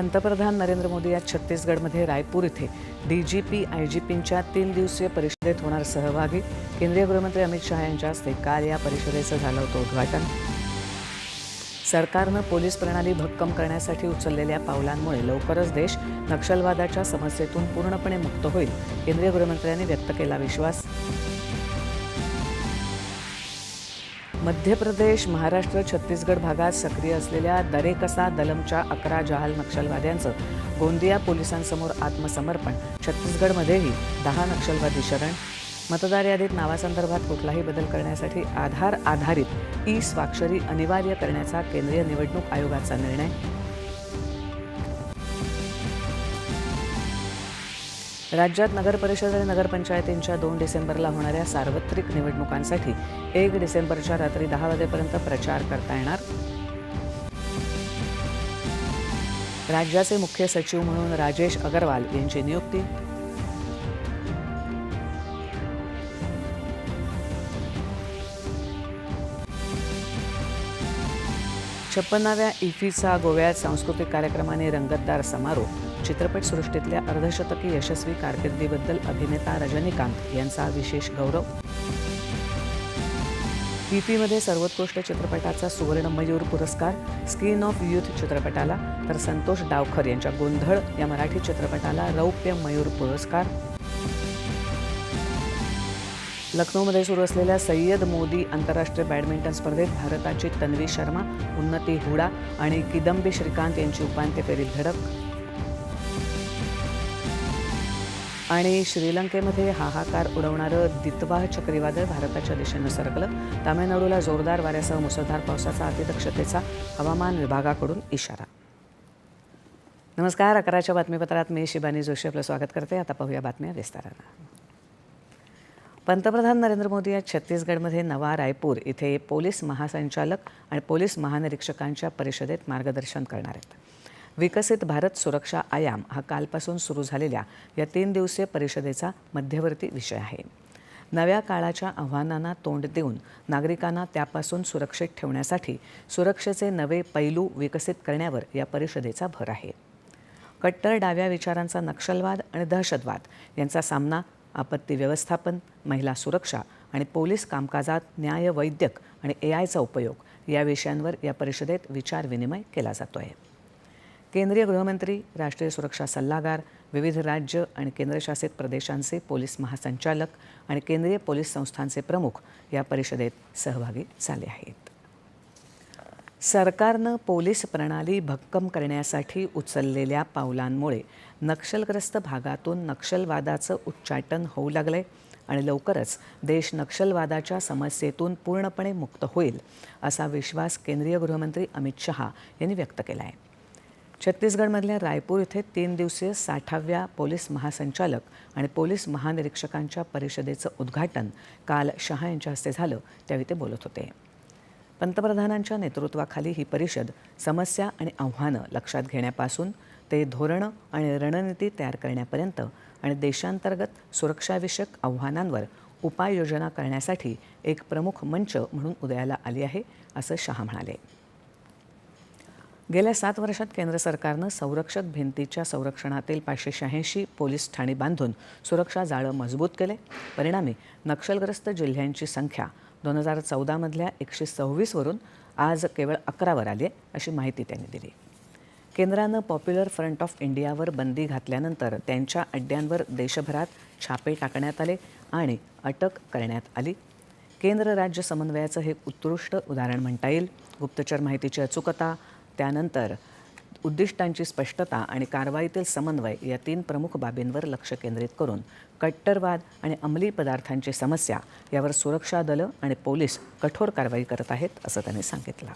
पंतप्रधान नरेंद्र मोदी आज छत्तीसगडमध्ये रायपूर इथे D G P I G पींच्या तीन दिवसीय परिषदेत होणार सहभागी. केंद्रीय गृहमंत्री अमित शहा यांच्या हस्ते काल या परिषदेचं झालं होतं उद्घाटन. सरकारनं पोलीस प्रणाली भक्कम करण्यासाठी उचललेल्या पावलांमुळे लवकरच देश नक्षलवादाच्या समस्येतून पूर्णपणे मुक्त होईल केंद्रीय गृहमंत्र्यांनी व्यक्त केला विश्वास. मध्य प्रदेश महाराष्ट्र छत्तीसगड भागात सक्रिय असलेल्या दरेकसा दलमच्या अकरा जहाल नक्षलवाद्यांचं गोंदिया पोलिसांसमोर आत्मसमर्पण. छत्तीसगडमध्येही दहा नक्षलवादी शरण मतदार यादीत नावासंदर्भात कुठलाही बदल करण्यासाठी आधार आधारित ई स्वाक्षरी अनिवार्य करण्याचा केंद्रीय निवडणूक आयोगाचा निर्णय. राज्यात नगरपरिषद आणि नगरपंचायतींच्या दोन डिसेंबरला होणाऱ्या सार्वत्रिक निवडणुकांसाठी एक डिसेंबरच्या रात्री दहा वाजेपर्यंत प्रचार करता येणार. राज्याचे मुख्य सचिव म्हणून राजेश अगरवाल यांची नियुक्ती. छप्पन्नाव्या इफीचा गोव्यात सांस्कृतिक कार्यक्रमाने रंगतदार समारोह चित्रपटसृष्टीतल्या अर्धशतकी यशस्वी कारकिर्दीबद्दल अभिनेता रजनीकांत यांचा विशेष गौरव. पीपीमध्ये सर्वोत्कृष्ट चित्रपटाचा सुवर्ण मयूर पुरस्कार स्किन ऑफ युथ चित्रपटाला तर संतोष डावखर यांच्या गोंधळ या मराठी चित्रपटाला रौप्य मयूर पुरस्कार. लखनौमध्ये सुरू असलेल्या सय्यद मोदी आंतरराष्ट्रीय बॅडमिंटन स्पर्धेत भारताची तन्वी शर्मा उन्नती हुडा आणि किदंबी श्रीकांत यांची उपांत्य फेरीत धडक. आणि श्रीलंकेमध्ये हाहाकार उडवणारं दितवाह चक्रीवादळ भारताच्या दिशेनं सरकलं. तामिळनाडूला जोरदार वाऱ्यासह मुसळधार पावसाचा अतिदक्षतेचा हवामान विभागाकडून इशारा. नमस्कार अकराच्या बातमीपत्रात मी शिबानी जोशी आपलं स्वागत करते. आता पाहूया बातम्या विस्तारानं. पंतप्रधान नरेंद्र मोदी आज छत्तीसगडमध्ये नवा रायपूर इथे पोलीस महासंचालक आणि पोलीस महानिरीक्षकांच्या परिषदेत मार्गदर्शन करणार आहेत. विकसित भारत सुरक्षा आयाम हा कालपासून सुरू झालेल्या या तीन दिवसीय परिषदेचा मध्यवर्ती विषय आहे. नव्या काळाच्या आव्हानांना तोंड देऊन नागरिकांना त्यापासून सुरक्षित ठेवण्यासाठी सुरक्षेचे नवे पैलू विकसित करण्यावर या परिषदेचा भर आहे. कट्टर डाव्या विचारांचा नक्षलवाद आणि दहशतवाद यांचा सामना आपत्ती व्यवस्थापन महिला सुरक्षा आणि पोलीस कामकाजात न्याय वैद्यक आणि ए आयचा उपयोग या विषयांवर या परिषदेत विचारविनिमय केला जातो आहे केंद्रीय गृहमंत्री राष्ट्रीय सुरक्षा सल्लागार विविध राज्य आणि केंद्रशासित प्रदेशांचे पोलीस महासंचालक आणि केंद्रीय पोलीस संस्थांचे प्रमुख या परिषदेत सहभागी झाले आहेत. सरकारनं पोलीस प्रणाली भक्कम करण्यासाठी उचललेल्या पावलांमुळे नक्षलग्रस्त भागातून नक्षलवादाचं उच्चाटन होऊ लागलंय आणि लवकरच देश नक्षलवादाच्या समस्येतून पूर्णपणे मुक्त होईल असा विश्वास केंद्रीय गृहमंत्री अमित शहा यांनी व्यक्त केला आहे छत्तीसगडमधल्या रायपूर इथे तीन दिवसीय साठाव्या पोलीस महासंचालक आणि पोलीस महानिरीक्षकांच्या परिषदेचं उद्घाटन काल शहा यांच्या हस्ते झालं त्यावेळी ते बोलत होते. पंतप्रधानांच्या नेतृत्वाखाली ही परिषद समस्या आणि आव्हानं लक्षात घेण्यापासून ते धोरणं आणि रणनीती तयार करण्यापर्यंत आणि देशांतर्गत सुरक्षाविषयक आव्हानांवर उपाययोजना करण्यासाठी एक प्रमुख मंच म्हणून उदयाला आली आहे असं शहा म्हणाले. गेल्या सात वर्षात केंद्र सरकारनं संरक्षक भिंतीच्या संरक्षणातील पाचशे शहाऐंशी पोलीस ठाणी बांधून सुरक्षा जाळं मजबूत केले. परिणामी नक्षलग्रस्त जिल्ह्यांची संख्या दोन हजार चौदामधल्या एकशे सव्वीसवरून आज केवळ अकरावर आली आहे अशी माहिती त्यांनी दिली. केंद्रानं पॉप्युलर फ्रंट ऑफ इंडियावर बंदी घातल्यानंतर त्यांच्या अड्ड्यांवर देशभरात छापे टाकण्यात आले आणि अटक करण्यात आली. केंद्र राज्य समन्वयाचं हे उत्कृष्ट उदाहरण म्हणता येईल. गुप्तचर माहितीची अचूकता त्यानंतर उद्दिष्टांची स्पष्टता आणि कारवाईतील समन्वय या तीन प्रमुख बाबींवर लक्ष केंद्रित करून कट्टरवाद आणि अंमली पदार्थांची समस्या यावर सुरक्षा दलं आणि पोलीस कठोर कारवाई करत आहेत असं त्यांनी सांगितलं.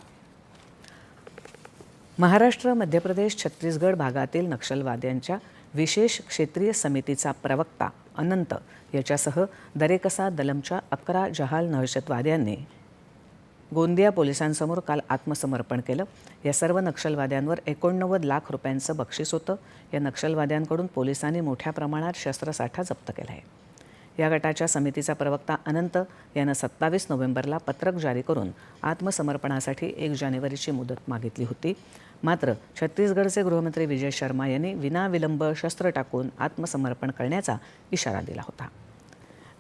महाराष्ट्र मध्य प्रदेश छत्तीसगड भागातील नक्षलवाद्यांच्या विशेष क्षेत्रीय समितीचा प्रवक्ता अनंत याच्यासह दरेकसा दलमच्या अकरा जहाल दहशतवाद्यांनी गोंदिया पोलिसांसमोर काल आत्मसमर्पण केलं. या सर्व नक्षलवाद्यांवर एकोणनव्वद लाख रुपयांचं बक्षीस होतं. या नक्षलवाद्यांकडून पोलिसांनी मोठ्या प्रमाणात शस्त्रसाठा जप्त केला आहे या गटाच्या समितीचा प्रवक्ता अनंत यानं सत्तावीस नोव्हेंबरला पत्रक जारी करून आत्मसमर्पणासाठी एक जानेवारीची मुदत मागितली होती. मात्र छत्तीसगडचे गृहमंत्री विजय शर्मा यांनी विनाविलंब शस्त्र टाकून आत्मसमर्पण करण्याचा इशारा दिला होता.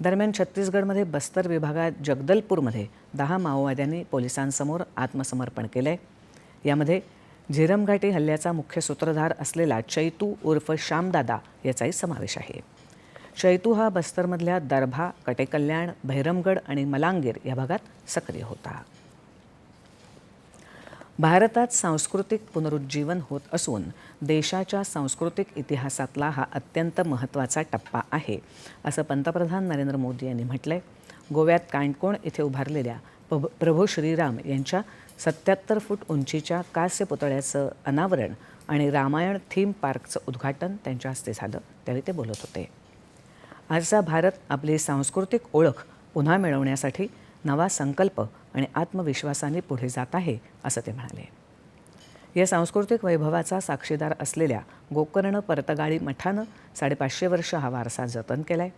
दरम्यान छत्तीसगडमध्ये बस्तर विभागात जगदलपूरमध्ये दहा माओवाद्यांनी पोलिसांसमोर आत्मसमर्पण केलं आहे यामध्ये झिरमघाटी हल्ल्याचा मुख्य सूत्रधार असलेला चैतू उर्फ श्यामदादा याचाही समावेश आहे. चैतू हा बस्तरमधल्या दरभा कटेकल्याण भैरमगड आणि मलांगीर या भागात सक्रिय होता. भारतात सांस्कृतिक पुनरुज्जीवन होत असून देशाच्या सांस्कृतिक इतिहासातला हा अत्यंत महत्त्वाचा टप्पा आहे असं पंतप्रधान नरेंद्र मोदी यांनी म्हटलंय. गोव्यात काणकोण इथे उभारलेल्या प्रभ- प्रभू श्रीराम यांच्या सत्याहत्तर फूट उंचीच्या कास्य पुतळ्याचं अनावरण आणि रामायण थीम पार्कचं उद्घाटन त्यांच्या हस्ते झालं. त्यावेळी ते बोलत होते. आजचा भारत आपली सांस्कृतिक ओळख पुन्हा मिळवण्यासाठी नवा संकल्प आणि आत्मविश्वासाने पुढे जात आहे असं ते म्हणाले. या सांस्कृतिक वैभवाचा साक्षीदार असलेल्या गोकर्ण परतगाळी मठानं साडेपाचशे वर्ष हा वारसा जतन केला आहे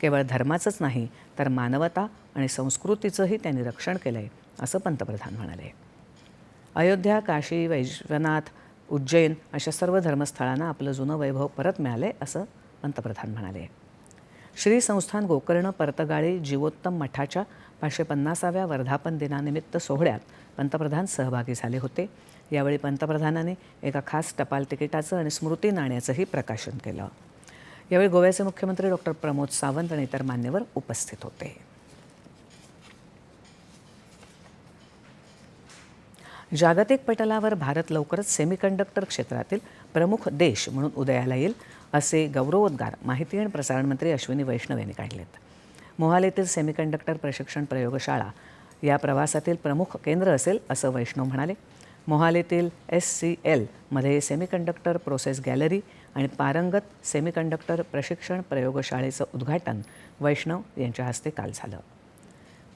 केवळ धर्माचंच नाही तर मानवता आणि संस्कृतीचंही त्यांनी रक्षण केलं आहे असं पंतप्रधान म्हणाले. अयोध्या काशी वैश्वनाथ उज्जैन अशा सर्व धर्मस्थळांना आपलं जुनं वैभव परत मिळालं आहे असं पंतप्रधान म्हणाले. श्री संस्थान गोकर्ण परतगाळे जीवोत्तम मठाच्या पाचशे पन्नासाव्या वर्धापन दिनानिमित्त सोहळ्यात पंतप्रधान सहभागी झाले होते. यावेळी पंतप्रधानांनी एका खास टपाल तिकिटाचं आणि स्मृती नाण्याचंही प्रकाशन केलं. यावेळी गोव्याचे मुख्यमंत्री डॉक्टर प्रमोद सावंत आणि इतर मान्यवर उपस्थित होते. जागतिक पटलावर भारत लवकरच सेमीकंडक्टर क्षेत्रातील प्रमुख देश म्हणून उदयाला येईल. असे गौरवोद्गार माहिती आणि प्रसारण मंत्री अश्विनी वैष्णव यांनी काढलेत. मोहालीतील सेमीकंडक्टर प्रशिक्षण प्रयोगशाळा या प्रवासातील प्रमुख केंद्र असेल असं वैष्णव म्हणाले. मोहालीतील एस सी एलमध्ये सेमीकंडक्टर प्रोसेस गॅलरी आणि पारंगत सेमीकंडक्टर प्रशिक्षण प्रयोगशाळेचं उद्घाटन वैष्णव यांच्या हस्ते काल झालं.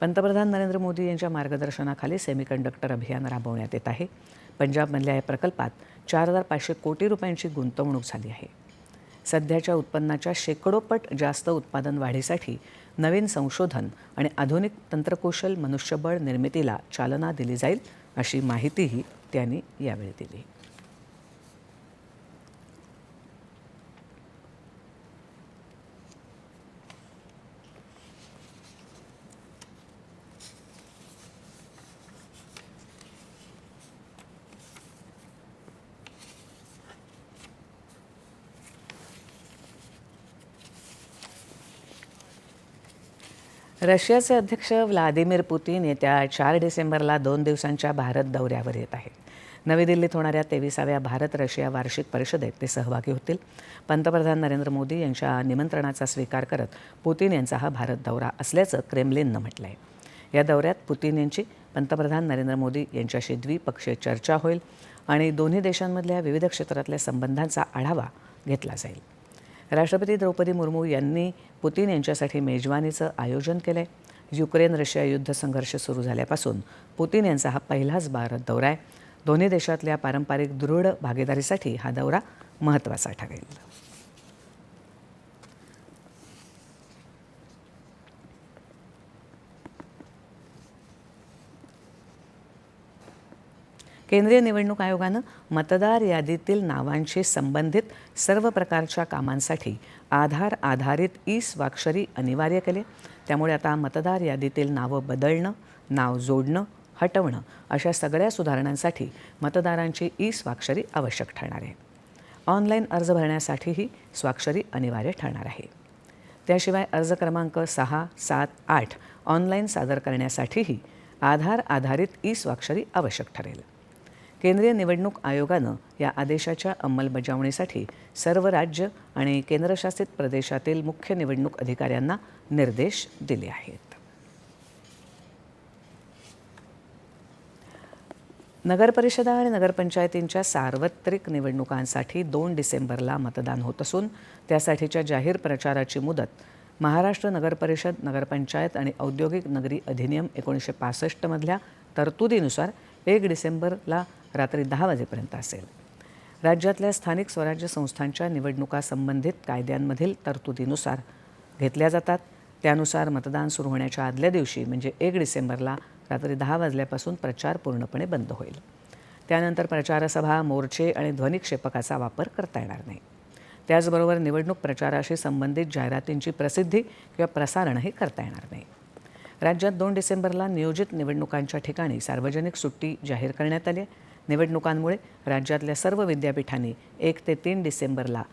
पंतप्रधान नरेंद्र मोदी यांच्या मार्गदर्शनाखाली सेमीकंडक्टर अभियान राबवण्यात येत आहे. पंजाबमधल्या या प्रकल्पात चार हजार पाचशे कोटी रुपयांची गुंतवणूक झाली आहे. सध्याच्या उत्पन्नाच्या शेकडोपट जास्त उत्पादन वाढीसाठी नवीन संशोधन आणि आधुनिक तंत्रकौशल मनुष्यबळ निर्मितीला चालना दिली जाईल अशी माहितीही त्यांनी यावेळी दिली. रशियाचे अध्यक्ष व्लादिमीर पुतीन येत्या चार डिसेंबरला दोन दिवसांच्या भारत दौऱ्यावर येत आहेत. नवी दिल्लीत होणाऱ्या तेविसाव्या भारत रशिया वार्षिक परिषदेत ते सहभागी होतील. पंतप्रधान नरेंद्र मोदी यांच्या निमंत्रणाचा स्वीकार करत पुतीन यांचा हा भारत दौरा असल्याचं क्रेमलिननं म्हटलं आहे या दौऱ्यात पुतीन यांची पंतप्रधान नरेंद्र मोदी यांच्याशी द्विपक्षीय चर्चा होईल आणि दोन्ही देशांमधल्या विविध क्षेत्रातल्या संबंधांचा आढावा घेतला जाईल. राष्ट्रपती द्रौपदी मुर्मू यांनी पुतीन यांच्यासाठी मेजवानीचं आयोजन केलं आहे युक्रेन रशिया युद्ध संघर्ष सुरू झाल्यापासून पुतीन यांचा हा पहिलाच भारत दौरा आहे. दोन्ही देशातल्या पारंपरिक दृढ भागीदारीसाठी हा दौरा महत्त्वाचा ठरेल. केंद्रीय निवडणूक आयोगानं मतदार यादीतील नावांशी संबंधित सर्व प्रकारच्या कामांसाठी आधार आधारित ई स्वाक्षरी अनिवार्य केले. त्यामुळे आता मतदार यादीतील नावं बदलणं नाव जोडणं हटवणं अशा सगळ्या सुधारणांसाठी मतदारांची ई स्वाक्षरी आवश्यक ठरणार आहे. ऑनलाईन अर्ज भरण्यासाठीही स्वाक्षरी अनिवार्य ठरणार आहे. त्याशिवाय अर्ज क्रमांक सहा सात आठ ऑनलाईन सादर करण्यासाठीही आधार आधारित ई स्वाक्षरी आवश्यक ठरेल. केंद्रीय निवडणूक आयोगानं या आदेशाच्या अंमलबजावणीसाठी सर्व राज्य आणि केंद्रशासित प्रदेशातील मुख्य निवडणूक अधिकाऱ्यांना निर्देश दिले आहेत. नगरपरिषदा आणि नगरपंचायतींच्या सार्वत्रिक निवडणुकांसाठी दोन डिसेंबरला मतदान होत असून त्यासाठीच्या जाहीर प्रचाराची मुदत महाराष्ट्र नगरपरिषद नगरपंचायत आणि औद्योगिक नगरी अधिनियम एकोणीसशे पासष्टमधल्या तरतुदीनुसार एक डिसेंबरला रात्री दहा वाजेपर्यंत असेल. राज्यातल्या स्थानिक स्वराज्य संस्थांच्या निवडणुका संबंधित कायद्यांमधील तरतुदीनुसार घेतल्या जातात. त्यानुसार मतदान सुरू होण्याच्या आदल्या दिवशी म्हणजे एक डिसेंबरला रात्री दहा वाजल्यापासून प्रचार पूर्णपणे बंद होईल. त्यानंतर प्रचारसभा मोर्चे आणि ध्वनिक्षेपकाचा वापर करता येणार नाही. त्याचबरोबर निवडणूक प्रचाराशी संबंधित जाहिरातींची प्रसिद्धी किंवा प्रसारणही करता येणार नाही. राज्यात दोन डिसेंबरला नियोजित निवडणुकांच्या ठिकाणी सार्वजनिक सुट्टी जाहीर करण्यात आली आहे. निवडणुकांमुळे राज्यातल्या सर्व विद्यापीठांनी एक ते तीन डिसेंबरला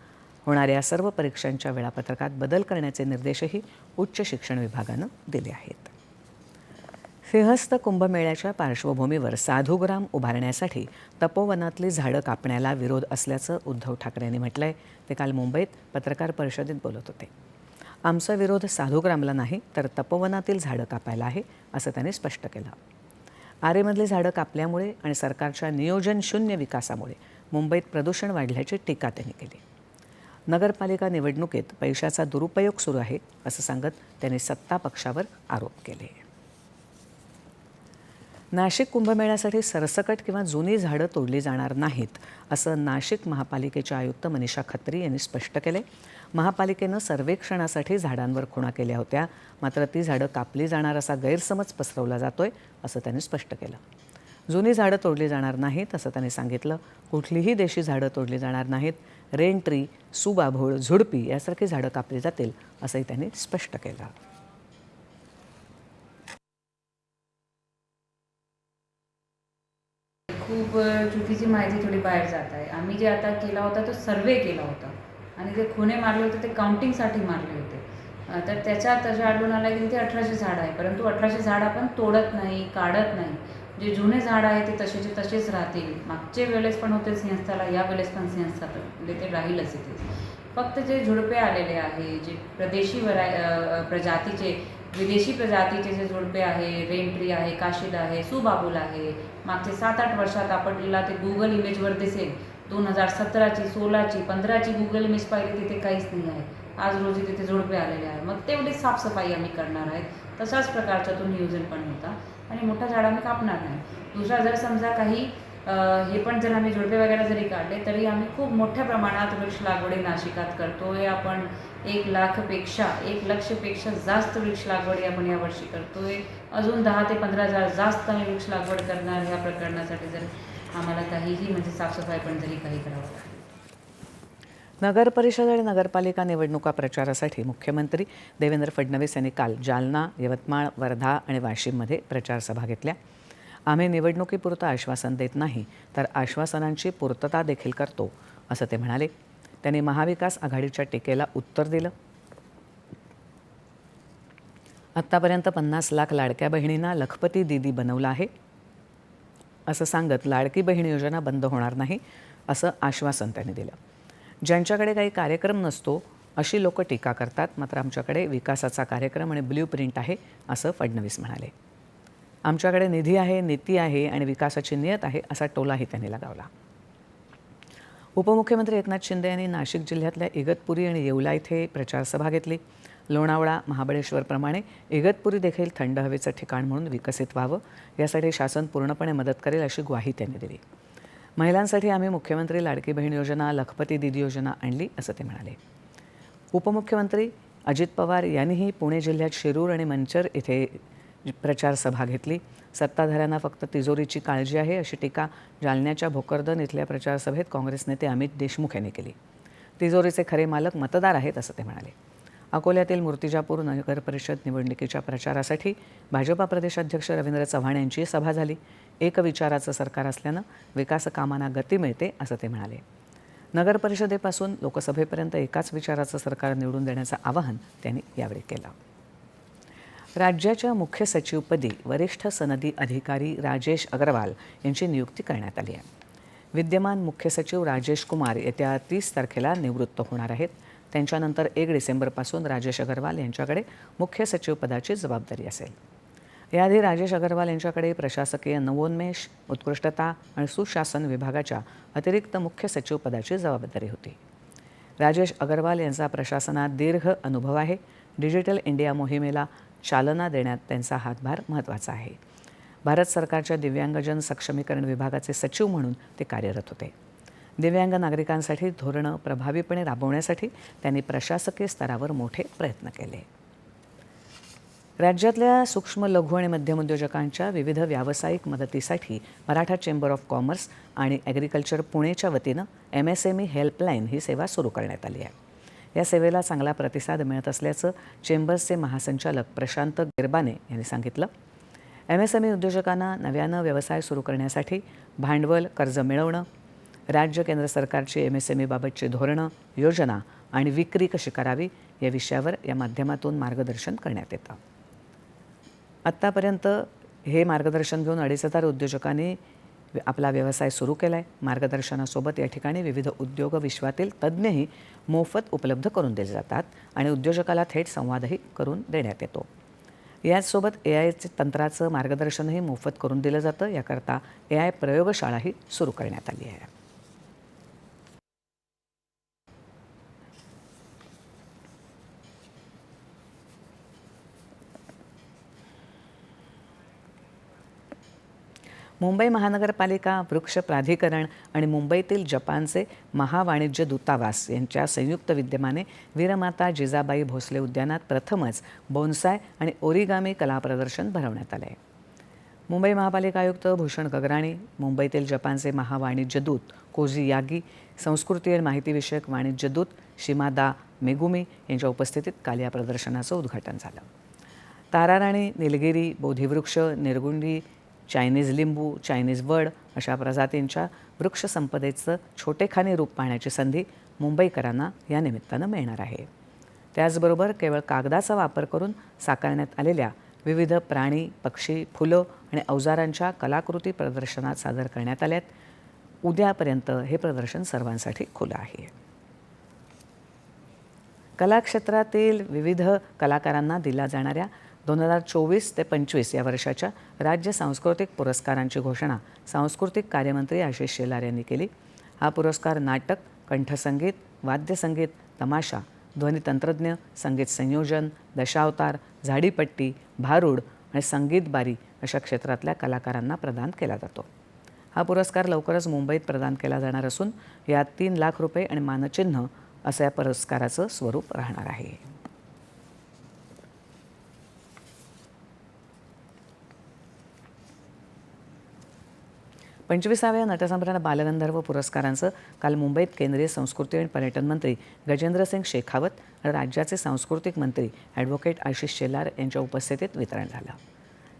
होणाऱ्या सर्व परीक्षांच्या वेळापत्रकात बदल करण्याचे निर्देशही उच्च शिक्षण विभागानं दिले आहेत. सिंहस्थ कुंभमेळ्याच्या पार्श्वभूमीवर साधुग्राम उभारण्यासाठी तपोवनातली झाडं कापण्याला विरोध असल्याचं उद्धव ठाकरे यांनी म्हटलं आहे ते काल मुंबईत पत्रकार परिषदेत बोलत होते. आमचा विरोध साधुग्रामला नाही तर तपोवनातील झाडं कापायला आहे असं त्यांनी स्पष्ट केलं. आरेमधली झाडं कापल्यामुळे आणि सरकारच्या नियोजन शून्य विकासामुळे मुंबईत प्रदूषण वाढल्याची टीका त्यांनी केली. नगरपालिका निवडणुकीत पैशाचा दुरुपयोग सुरू आहे असं सांगत त्यांनी सत्ता पक्षावर आरोप केले. नाशिक कुंभमेळ्यासाठी सरसकट किंवा जुनी झाडं तोडली जाणार नाहीत असं नाशिक महापालिकेच्या आयुक्त मनीषा खत्री यांनी स्पष्ट केले. महापालिकेनं सर्वेक्षणासाठी झाडांवर खुणा केल्या होत्या मात्र ती झाडं कापली जाणार असा गैरसमज पसरवला जातोय असं त्यांनी स्पष्ट केलं. जुनी झाडं तोडली जाणार नाहीत असं त्यांनी सांगितलं. कुठलीही देशी झाडं तोडली जाणार नाहीत. रेन ट्री सुबाभोळ झुडपी यासारखी झाडं कापली जातील असंही त्यांनी स्पष्ट केलं. खूप चुकीची माहिती थोडी बाहेर जात आहे. आम्ही जे आता केला होता तो सर्वे केला होता. आणि जे खुणे मारले होते ते काउंटिंगसाठी मारले होते. तर त्याच्यात असं आढळून आलं की तिथे अठराशे झाड आहे. परंतु अठराशे झाड आपण तोडत नाही काढत नाही. जे जुने झाड आहे ते तसेचे तसेच राहतील. मागचे वेळेस पण होते सिंहस्थाला या वेळेस पण सिंहस्थाला ते राहीलच इथे फक्त जे झुडपे आलेले आहे जे प्रदेशी वराय प्रजातीचे विदेशी प्रजातीचे जे झुडपे आहे रेंट्री आहे काशीद आहे सुबाबुल आहे मागचे सात आठ वर्षात आपल्याला ते गुगल इमेजवर दिसेल. दोन हजार सतराची सोळाची पंधराची गुगल इमेज पाहिली तिथे काहीच नाही आहे. आज रोजी तिथे झुडपे आलेले आहे मग तेवढी साफसफाई आम्ही करणार आहेत. तशाच प्रकारचा तो नियोजन पण होता. आणि मोठा झाड आम्ही कापणार नाही. दुसरा जर समजा काही हे पण जर आम्ही झुडपे वगैरे जरी काढले तरी आम्ही खूप मोठ्या प्रमाणात वृक्ष लागवडी नाशिकात करतोय आपण एक लाखपेक्षा एक लक्षपेक्षा जास्त वृक्ष लागवडी आपण यावर्षी करतोय. अजून दहा ते पंधरा हजार जास्त आम्ही वृक्ष लागवड करणार ह्या प्रकरणासाठी जर आम्हाला काहीही म्हणजे साफसफाई पण जरी काही करावं नगर परिषद आणि नगरपालिका निवडणुका प्रचारासाठी मुख्यमंत्री देवेंद्र फडणवीस यांनी काल जालना यवतमाळ वर्धा आणि वाशिममध्ये प्रचारसभा घेतल्या. आम्ही निवडणुकीपुरतं आश्वासन देत नाही तर आश्वासनांची पूर्तता देखील करतो असं ते म्हणाले. त्यांनी महाविकास आघाडीच्या टीकेला उत्तर दिलं. आत्तापर्यंत पन्नास लाख लाडक्या बहिणींना लखपती दिदी बनवलं आहे. असं सांगत लाडकी बहीण योजना बंद होणार नाही असं आश्वासन त्यांनी दिलं. ज्यांच्याकडे काही कार्यक्रम नसतो अशी लोक टीका करतात मात्र आमच्याकडे विकासाचा कार्यक्रम आणि ब्ल्यू प्रिंट आहे असं फडणवीस म्हणाले. आमच्याकडे निधी आहे नीती आहे आणि विकासाची नियत आहे असा टोलाही त्यांनी लगावला. उपमुख्यमंत्री एकनाथ शिंदे यांनी नाशिक जिल्ह्यातल्या इगतपुरी आणि येवला इथे प्रचारसभा घेतली. लोणावळा महाबळेश्वरप्रमाणे इगतपुरी देखील थंड हवेचं ठिकाण म्हणून विकसित व्हावं यासाठी शासन पूर्णपणे मदत करेल अशी ग्वाही त्यांनी दिली. महिलांसाठी आम्ही मुख्यमंत्री लाडकी बहीण योजना लखपती दिदी योजना आणली असं ते म्हणाले. उपमुख्यमंत्री अजित पवार यांनीही पुणे जिल्ह्यात शिरूर आणि मंचर इथे प्रचारसभा घेतली. सत्ताधाऱ्यांना फक्त तिजोरीची काळजी आहे अशी टीका जालन्याच्या भोकरदन इथल्या प्रचारसभेत काँग्रेस नेते अमित देशमुख यांनी केली. तिजोरीचे खरे मालक मतदार आहेत असं ते म्हणाले. अकोल्यातील मूर्तिजापूर नगर परिषद निवडणुकीच्या प्रचारासाठी भाजपा प्रदेशाध्यक्ष रवींद्र चव्हाण यांची सभा झाली. एक विचाराचं सरकार असल्यानं विकास कामांना गती मिळते असं ते म्हणाले. नगर परिषदेपासून लोकसभेपर्यंत एकाच विचाराचं सरकार निवडून देण्याचं आवाहन त्यांनी यावेळी केलं. राज्याच्या मुख्य सचिवपदी वरिष्ठ सनदी अधिकारी राजेश अग्रवाल यांची नियुक्ती करण्यात आली आहे. विद्यमान मुख्य सचिव राजेश कुमार येत्या तीस तारखेला निवृत्त होणार आहेत. त्यांच्यानंतर एक डिसेंबरपासून राजेश अग्रवाल यांच्याकडे मुख्य सचिवपदाची जबाबदारी असेल. याआधी राजेश अग्रवाल यांच्याकडे प्रशासकीय नवोन्मेष उत्कृष्टता आणि सुशासन विभागाच्या अतिरिक्त मुख्य सचिवपदाची जबाबदारी होती. राजेश अग्रवाल यांचा प्रशासनात दीर्घ अनुभव आहे. डिजिटल इंडिया मोहिमेला चालना देण्यात त्यांचा हातभार महत्त्वाचा आहे. भारत सरकारच्या दिव्यांगजन सक्षमीकरण विभागाचे सचिव म्हणून ते कार्यरत होते. दिव्यांग नागरिकांसाठी धोरणं प्रभावीपणे राबवण्यासाठी त्यांनी प्रशासकीय स्तरावर मोठे प्रयत्न केले. राज्यातल्या सूक्ष्म लघु आणि मध्यम उद्योजकांच्या विविध व्यावसायिक मदतीसाठी मराठा चेंबर ऑफ कॉमर्स आणि ॲग्रिकल्चर पुणेच्या वतीनं M S M E helpline ही सेवा सुरू करण्यात आली आहे. या सेवेला चांगला प्रतिसाद मिळत असल्याचं चेंबर्सचे महासंचालक प्रशांत गिरबाने यांनी सांगितलं. एम एस एम ई उद्योजकांना नव्यानं व्यवसाय सुरू करण्यासाठी भांडवल कर्ज मिळवणं राज्य केंद्र सरकारची एम एस एम ईबाबतची धोरणं योजना आणि विक्री कशी करावी या विषयावर या माध्यमातून मार्गदर्शन करण्यात येतं. आत्तापर्यंत हे मार्गदर्शन घेऊन अडीच हजार उद्योजकांनी आपला व्यवसाय सुरू केला आहे मार्गदर्शनासोबत या ठिकाणी विविध उद्योग विश्वातील तज्ज्ञही मोफत उपलब्ध करून दिले जातात आणि उद्योजकाला थेट संवादही करून देण्यात येतो. याचसोबत ए आयचे तंत्राचं मार्गदर्शनही मोफत करून दिलं जातं. याकरता ए आय प्रयोगशाळाही सुरू करण्यात आली आहे. मुंबई महानगरपालिका वृक्ष प्राधिकरण आणि मुंबईतील जपानचे महावाणिज्य दूतावास यांच्या संयुक्त विद्यमाने वीरमाता जिजाबाई भोसले उद्यानात प्रथमच बोन्साय आणि ओरिगामी कला प्रदर्शन भरवण्यात आलं आहे मुंबई महापालिका आयुक्त भूषण गगराणी मुंबईतील जपानचे महावाणिज्य दूत कोझी यागी संस्कृती आणि माहितीविषयक वाणिज्य दूत शिमादा मेगुमी यांच्या उपस्थितीत काल या प्रदर्शनाचं उद्घाटन झालं. ताराराणी निलगिरी बोधिवृक्ष निरगुंडी चायनीज लिंबू चायनीज वड अशा प्रजातींच्या वृक्षसंपदेचं छोटेखानी रूप पाहण्याची संधी मुंबईकरांना या निमित्तानं मिळणार आहे. त्याचबरोबर केवळ कागदाचा वापर करून साकारण्यात आलेल्या विविध प्राणी पक्षी फुलं आणि अवजारांच्या कलाकृती प्रदर्शनात सादर करण्यात आल्यात. उद्यापर्यंत हे प्रदर्शन सर्वांसाठी खुलं आहे. कलाक्षेत्रातील विविध कलाकारांना दिल्या जाणाऱ्या दोन हजार चोवीस ते पंचवीस या वर्षाच्या राज्य सांस्कृतिक पुरस्कारांची घोषणा सांस्कृतिक कार्यमंत्री आशिष शेलार यांनी केली. हा पुरस्कार नाटक कंठसंगीत वाद्यसंगीत तमाशा ध्वनितंत्रज्ञ संगीत संयोजन दशावतार झाडीपट्टी भारूड आणि संगीत बारी अशा क्षेत्रातल्या कलाकारांना प्रदान केला जातो. हा पुरस्कार लवकरच मुंबईत प्रदान केला जाणार असून यात तीन लाख रुपये आणि मानचिन्ह असं या पुरस्काराचं स्वरूप राहणार आहे. पंचवीसाव्या नटसम्राट बालगंधर्व पुरस्कारांचं काल मुंबईत केंद्रीय संस्कृती आणि पर्यटन मंत्री गजेंद्रसिंग शेखावत आणि राज्याचे सांस्कृतिक मंत्री ॲडव्होकेट आशिष शेलार यांच्या उपस्थितीत वितरण झालं.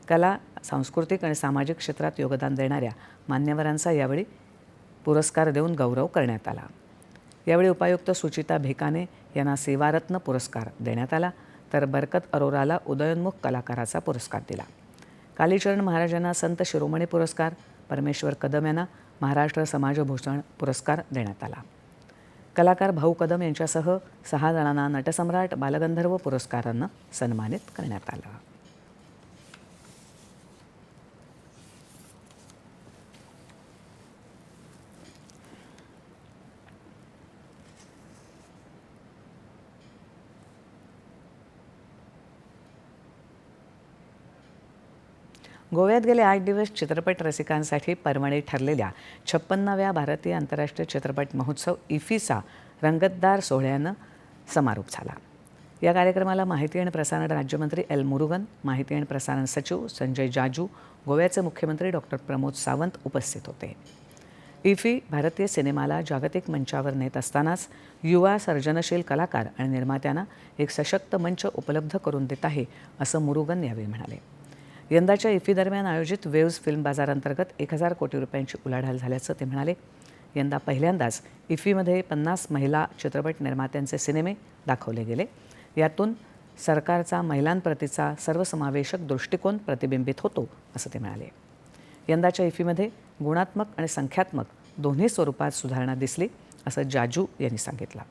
कला सांस्कृतिक आणि सामाजिक क्षेत्रात योगदान देणाऱ्या मान्यवरांचा यावेळी पुरस्कार देऊन गौरव करण्यात आला. यावेळी उपायुक्त सुचिता भिकाने यांना सेवारत्न पुरस्कार देण्यात आला तर बरकत अरोराला उदयोन्मुख कलाकाराचा पुरस्कार दिला. कालीचरण महाराजांना संत शिरोमणी पुरस्कार परमेश्वर कदम यांना महाराष्ट्र समाजभूषण पुरस्कार देण्यात आला. कलाकार भाऊ कदम यांच्यासह सहा जणांना नटसम्राट बालगंधर्व पुरस्कारांना सन्मानित करण्यात आलं. गोव्यात गेले आठ दिवस चित्रपट रसिकांसाठी पर्वणी ठरलेल्या छप्पन्नाव्या भारतीय आंतरराष्ट्रीय चित्रपट महोत्सव इफीचा रंगतदार सोहळ्यानं समारोप झाला. या कार्यक्रमाला माहिती आणि प्रसारण राज्यमंत्री एल मुरुगन माहिती आणि प्रसारण सचिव संजय जाजू गोव्याचे मुख्यमंत्री डॉक्टर प्रमोद सावंत उपस्थित होते. इफी भारतीय सिनेमाला जागतिक मंचावर नेत असतानाच युवा सर्जनशील कलाकार आणि निर्मात्यांना एक सशक्त मंच उपलब्ध करून देत आहे असं मुरुगन यावेळी म्हणाले. यंदाच्या इफी दरम्यान आयोजित वेव्ज फिल्म बाजारांतर्गत एक हजार कोटी रुपयांची उलाढाल झाल्याचं ते म्हणाले. यंदा पहिल्यांदाच इफ्फीमध्ये पन्नास महिला चित्रपट निर्मात्यांचे सिनेमे दाखवले गेले. यातून सरकारचा महिलांप्रतीचा सर्वसमावेशक दृष्टिकोन प्रतिबिंबित होतो असं ते म्हणाले. यंदाच्या इफीमध्ये गुणात्मक आणि संख्यात्मक दोन्ही स्वरूपात सुधारणा दिसली असं जाजू यांनी सांगितलं.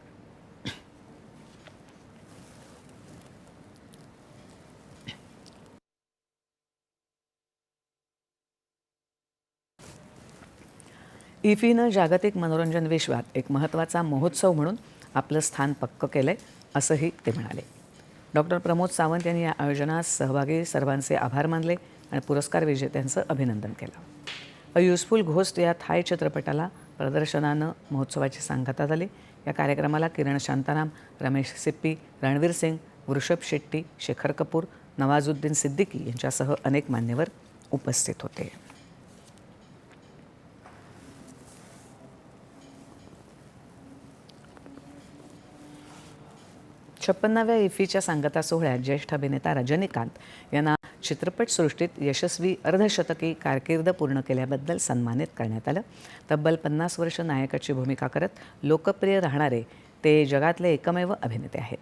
इफीनं जागतिक मनोरंजन विश्वात एक महत्त्वाचा महोत्सव म्हणून आपलं स्थान पक्क केलं आहे असंही ते म्हणाले. डॉक्टर प्रमोद सावंत यांनी या आयोजनात सहभागी सर्वांचे आभार मानले आणि पुरस्कार विजेत्यांचं अभिनंदन केलं. अ युजफुल घोस्ट या थाय चित्रपटाला प्रदर्शनानं महोत्सवाची सांगता झाली. या कार्यक्रमाला किरण शांताराम रमेश सिप्पी रणवीर सिंग वृषभ शेट्टी शेखर कपूर नवाजुद्दीन सिद्दीकी यांच्यासह अनेक मान्यवर उपस्थित होते. छप्पन्नाव्या इफीच्या सांगता सोहळ्यात ज्येष्ठ अभिनेता रजनीकांत यांना चित्रपटसृष्टीत यशस्वी अर्धशतकी कारकीर्द पूर्ण केल्याबद्दल सन्मानित करण्यात आलं. तब्बल पन्नास वर्ष नायकाची भूमिका करत लोकप्रिय राहणारे ते जगातले एकमेव अभिनेते आहेत.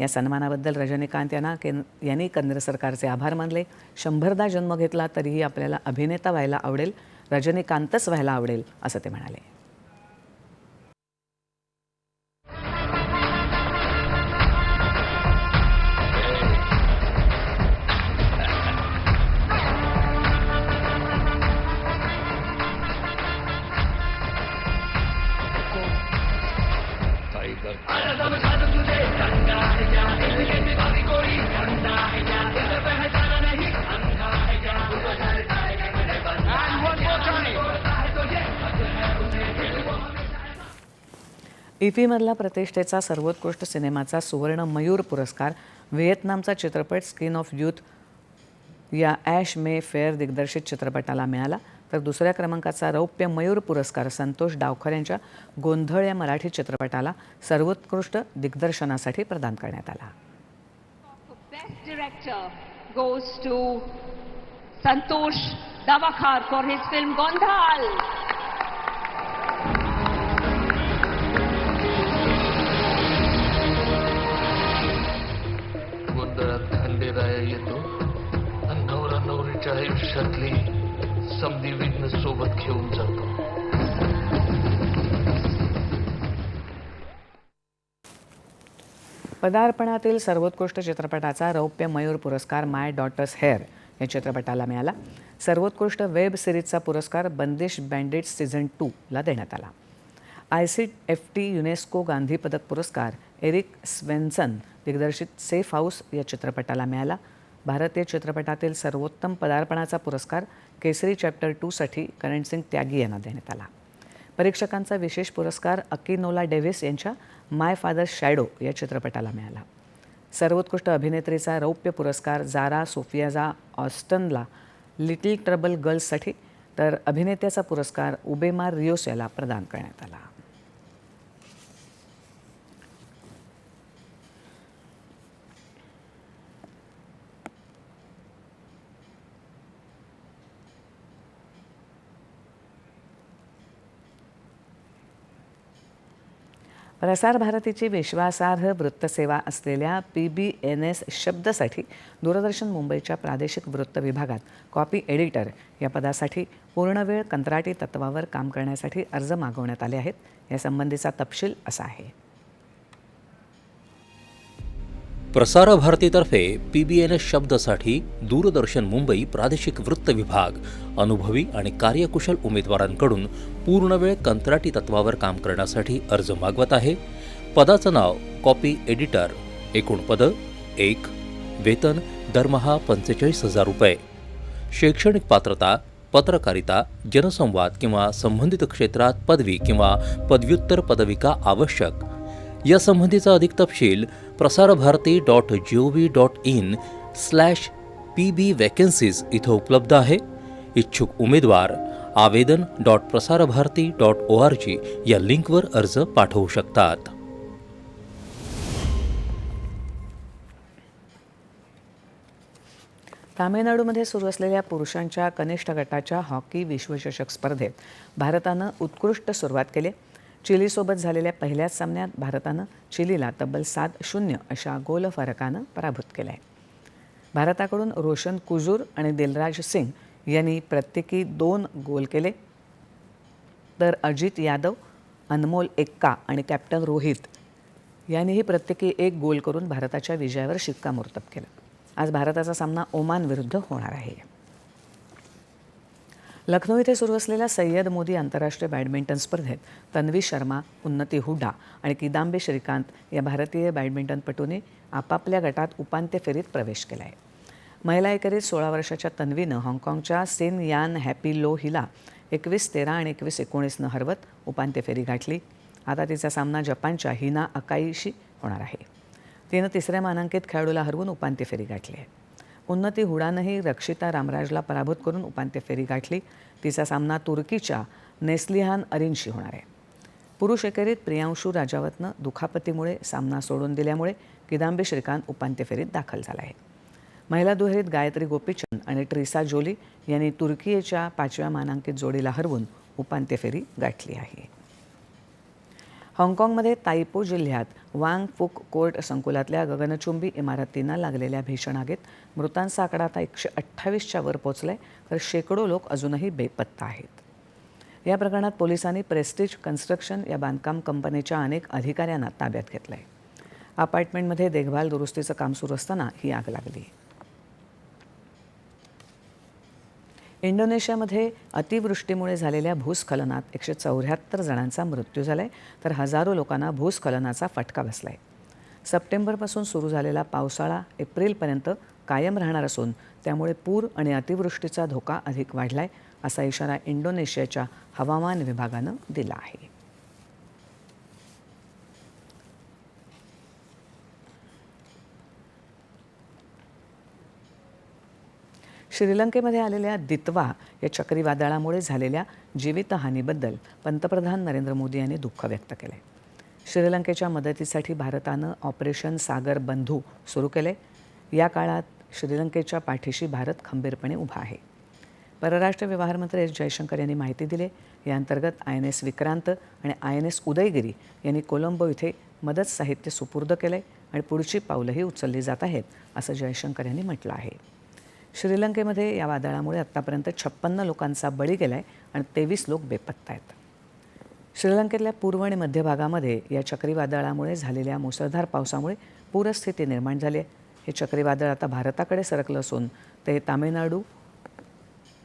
या सन्मानाबद्दल रजनीकांत यांना केन यांनी केंद्र सरकारचे आभार मानले. शंभरदा जन्म घेतला तरीही आपल्याला अभिनेता व्हायला आवडेल रजनीकांतच व्हायला आवडेल असं ते म्हणाले. इफीमधला प्रतिष्ठेचा सर्वोत्कृष्ट सिनेमाचा सुवर्ण मयूर पुरस्कार व्हिएतनामचा चित्रपट स्किन ऑफ यूथ या ॲश मे फेअर दिग्दर्शित चित्रपटाला मिळाला तर दुसऱ्या क्रमांकाचा रौप्य मयूर पुरस्कार संतोष डावखर यांच्या गोंधळ या मराठी चित्रपटाला सर्वोत्कृष्ट दिग्दर्शनासाठी प्रदान करण्यात आला Best director goes to Santosh Davakar for his film Gondhal. नवरा आयुष्यातली समधी विघ्न सोबत घेऊन जातो. पदार्पणातील सर्वोत्कृष्ट चित्रपटाचा रौप्य मयूर पुरस्कार माय डॉटर्स हेअर या चित्रपटाला मिळाला. सर्वोत्कृष्ट वेब सिरीजचा पुरस्कार बंदिश बँडेड सीझन टूला देण्यात आला. I C F T UNESCO Gandhi पदक पुरस्कार एरिक स्वेन्सन दिग्दर्शित सेफ हाऊस या चित्रपटाला मिळाला. भारतीय चित्रपटातील सर्वोत्तम पदार्पणाचा पुरस्कार केसरी चॅप्टर टूसाठी करणसिंग त्यागी यांना देण्यात आला. परीक्षकांचा विशेष पुरस्कार अकिनोला डेव्हिस यांच्या माय फादर शॅडो या चित्रपटाला मिळाला. सर्वोत्कृष्ट अभिनेत्रीचा रौप्य पुरस्कार जारा सोफियाजा ऑस्टनला लिटिल ट्रबल गर्ल्ससाठी तर अभिनेत्याचा पुरस्कार उबेमार रियोस याला प्रदान करण्यात आला. प्रसारभारतीची विश्वासार्ह वृत्तसेवा असलेल्या पी बी एन एस शब्दसाठी दूरदर्शन मुंबईच्या प्रादेशिक वृत्त विभागात कॉपी एडिटर या पदासाठी पूर्णवेळ कंत्राटी तत्वावर काम करण्यासाठी अर्ज मागवण्यात आले आहेत. यासंबंधीचा तपशील असा आहे. प्रसार भारतीतर्फे पी बी एन एस शब्दसाठी दूरदर्शन मुंबई प्रादेशिक वृत्त विभाग अनुभवी आणि कार्यकुशल उमेदवारांकडून पूर्णवेळ कंत्राटी तत्वावर काम करण्यासाठी अर्ज मागवत आहे. पदाचं नाव कॉपी एडिटर एकूण पदं एक वेतन दरमहा पंचेचाळीस हजार रुपये. शैक्षणिक पात्रता पत्रकारिता जनसंवाद किंवा संबंधित क्षेत्रात पदवी किंवा पदव्युत्तर पदविका आवश्यक. यासंबंधीचा अधिक तपशील Prasarbharati dot G O V dot in slash P B vacancies इथं उपलब्ध आहे. इच्छुक उमेदवार Avedan dot Prasarbharati dot O R G या लिंकवर अर्ज पाठवू शकतात. तामिळनाडूमध्ये सुरू असलेल्या पुरुषांच्या कनिष्ठ गटाच्या हॉकी विश्वचषक स्पर्धेत भारतानं उत्कृष्ट सुरुवात केली. चिलीसोबत झालेल्या पहिल्याच सामन्यात भारतानं चिलीला तब्बल सात शून्य अशा गोल फरकानं पराभूत केलं आहे भारताकडून रोशन कुजूर आणि दिलराज सिंग यांनी प्रत्येकी दोन गोल केले. तर अजित यादव अनमोल एक्का आणि कॅप्टन रोहित यांनीही प्रत्येकी एक गोल करून भारताच्या विजयावर शिक्कामोर्तब केलं. आज भारताचा सामना ओमान विरुद्ध होणार आहे. लखनौ इथे सुरू असलेल्या सय्यद मोदी आंतरराष्ट्रीय बॅडमिंटन स्पर्धेत तन्वी शर्मा उन्नती हुडा आणि किदांबी श्रीकांत या भारतीय बॅडमिंटनपटूंनी आपापल्या गटात उपांत्य फेरीत प्रवेश केला आहे महिला एकेरीत सोळा वर्षाच्या तन्वीनं हाँगकाँगच्या सेन यान हॅपी लो हिला एकवीस तेरा आणि एकवीस एकोणीसनं हरवत उपांत्य फेरी गाठली. आता तिचा सामना जपानच्या हिना अकाईशी होणार आहे. तिनं तिसऱ्या मानांकित खेळाडूला हरवून उपांत्य फेरी गाठली आहे. उन्नती हुडानंही रक्षिता रामराजला पराभूत करून उपांत्य फेरी गाठली. तिचा सामना तुर्कीच्या नेस्लिहान अरिनशी होणार आहे. पुरुष एकेरीत प्रियांशू राजावतनं दुखापतीमुळे सामना सोडून दिल्यामुळे किदांबी श्रीकांत उपांत्य फेरीत दाखल झाला आहे. महिला दुहेरीत गायत्री गोपीचंद आणि ट्रिसा जोली यांनी तुर्कीच्या पाचव्या मानांकित जोडीला हरवून उपांत्य फेरी गाठली आहे. हाँगकाँगमध्ये ताईपो जिल्ह्यात वांग फुक कोर्ट संकुलातल्या गगनचुंबी इमारतींना लागलेल्या भीषण आगीत मृतांचा आकडा आता एकशे अठ्ठावीसच्या वर पोचलाय तर शेकडो लोक अजूनही बेपत्ता आहेत. या प्रकरणात पोलिसांनी प्रेस्टिज कन्स्ट्रक्शन या बांधकाम कंपनीच्या अनेक अधिकाऱ्यांना ताब्यात घेतलं आहे अपार्टमेंटमध्ये देखभाल दुरुस्तीचं काम सुरू असताना ही आग लागली. इंडोनेशियामध्ये अतिवृष्टीमुळे झालेल्या भूस्खलनात एकशे चौऱ्याहत्तर जणांचा मृत्यू झाला आहे तर हजारो लोकांना भूस्खलनाचा फटका बसला आहे सप्टेंबरपासून सुरू झालेला पावसाळा एप्रिलपर्यंत कायम राहणार असून त्यामुळे पूर आणि अतिवृष्टीचा धोका अधिक वाढला आहे असा इशारा इंडोनेशियाच्या हवामान विभागानं दिला आहे. श्रीलंकेमध्ये आलेल्या दितवा या चक्रीवादळामुळे झालेल्या जीवितहानीबद्दल पंतप्रधान नरेंद्र मोदी यांनी दुःख व्यक्त केलं आहे श्रीलंकेच्या मदतीसाठी भारतानं ऑपरेशन सागर बंधू सुरू केले. या काळात श्रीलंकेच्या पाठीशी भारत खंबीरपणे उभा आहे. परराष्ट्र व्यवहार मंत्री एस जयशंकर यांनी माहिती दिली. या अंतर्गत आय एन एस विक्रांत आणि आय एन एस उदयगिरी यांनी कोलंबो इथे मदत साहित्य सुपूर्द केलं आणि पुढची पावलंही उचलली जात आहेत असं जयशंकर यांनी म्हटलं आहे. श्रीलंकेमध्ये या वादळामुळे आत्तापर्यंत छप्पन्न लोकांचा बळी गेला आहे आणि तेवीस लोक बेपत्ता आहेत. श्रीलंकेतल्या पूर्व आणि मध्य भागामध्ये या चक्रीवादळामुळे झालेल्या मुसळधार पावसामुळे पूरस्थिती निर्माण झाली आहे. हे चक्रीवादळ आता भारताकडे सरकलं असून ते तामिळनाडू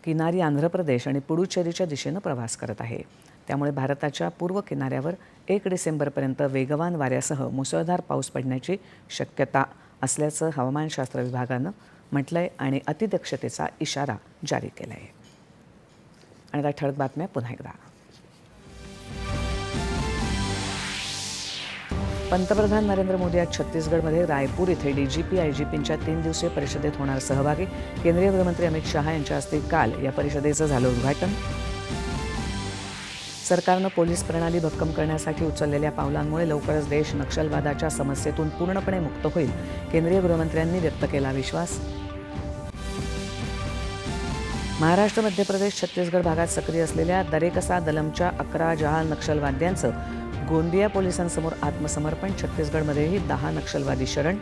किनारी आंध्र प्रदेश आणि पुडुचेरीच्या दिशेनं प्रवास करत आहे. त्यामुळे भारताच्या पूर्व किनाऱ्यावर एक डिसेंबरपर्यंत वेगवान वाऱ्यासह मुसळधार पाऊस पडण्याची शक्यता असल्याचं हवामानशास्त्र विभागानं म्हटलं आहे आणि अतिदक्षतेचा इशारा जारी केला आहे आणि त्या ठळक बातम्या पुन्हा एकदा. पंतप्रधान नरेंद्र मोदी आज छत्तीसगडमध्ये रायपूर इथे डीजीपी आयजीपींच्या तीन दिवसीय परिषदेत होणार सहभागी. केंद्रीय गृहमंत्री अमित शहा यांच्या हस्ते काल या परिषदेचं झालं उद्घाटन. सरकारनं पोलीस प्रणाली भक्कम करण्यासाठी उचललेल्या पावलांमुळे लवकरच देश नक्षलवादाच्या समस्येतून पूर्णपणे मुक्त होईल केंद्रीय गृहमंत्र्यांनी व्यक्त केला विश्वास. महाराष्ट्र मध्य प्रदेश छत्तीसगड भागात सक्रिय असलेल्या दरेकसा दलमच्या अकरा जहाल नक्षलवाद्यांचं गोंदिया पोलिसांसमोर आत्मसमर्पण छत्तीसगडमध्येही दहा नक्षलवादी शरण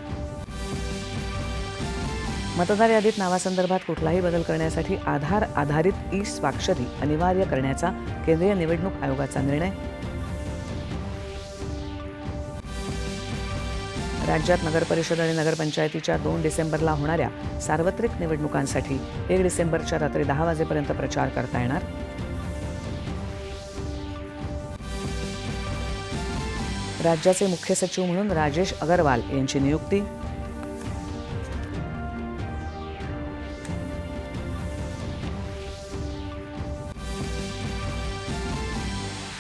मतदार यादीत नावासंदर्भात कुठलाही बदल करण्यासाठी आधार आधारित ई स्वाक्षरी अनिवार्य करण्याचा केंद्रीय निवडणूक आयोगाचा निर्णय. राज्यात नगरपरिषद आणि नगरपंचायतीच्या दोन डिसेंबरला होणाऱ्या सार्वत्रिक निवडणुकांसाठी एक डिसेंबरच्या रात्री दहा वाजेपर्यंत प्रचार करता येणार. राज्याचे मुख्य सचिव म्हणून राजेश अगरवाल यांची नियुक्ती.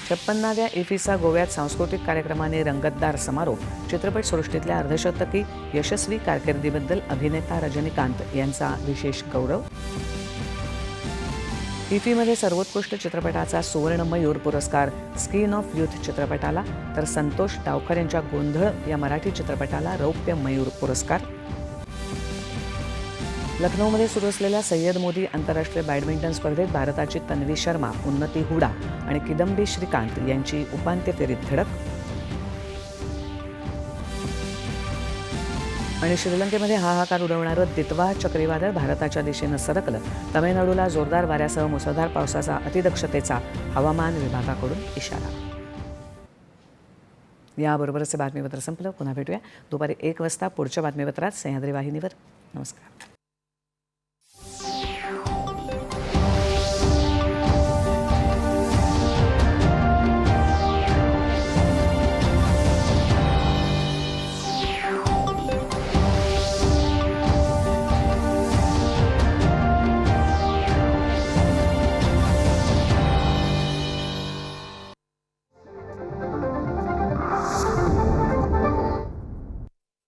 छप्पन्नाव्या इफिसा गोव्यात सांस्कृतिक कार्यक्रमाने रंगतदार समारोप. चित्रपटसृष्टीतल्या अर्धशतकी यशस्वी कारकिर्दीबद्दल अभिनेता रजनीकांत यांचा विशेष गौरव. इफीमध्ये सर्वोत्कृष्ट चित्रपटाचा सुवर्ण मयूर पुरस्कार स्किन ऑफ युथ चित्रपटाला तर संतोष डावकर यांच्या गोंधळ या मराठी चित्रपटाला रौप्य मयूर पुरस्कार. लखनौमध्ये सुरू असलेल्या सय्यद मोदी आंतरराष्ट्रीय बॅडमिंटन स्पर्धेत भारताची तन्वी शर्मा उन्नती हुडा आणि किदंबी श्रीकांत यांची उपांत्य फेरीत धडक. आणि श्रीलंकेमध्ये हाहाकार उडवणारं दितवा चक्रीवादळ भारताच्या दिशेनं सरकलं. तमिळनाडूला जोरदार वाऱ्यासह मुसळधार पावसाचा अतिदक्षतेचा हवामान विभागाकडून इशारा. याबरोबरच बातमीपत्र संपलं. पुन्हा भेटूया. दुपारी एक वाजता पुढच्या बातमीपत्रात सह्याद्री वाहिनीवर. नमस्कार.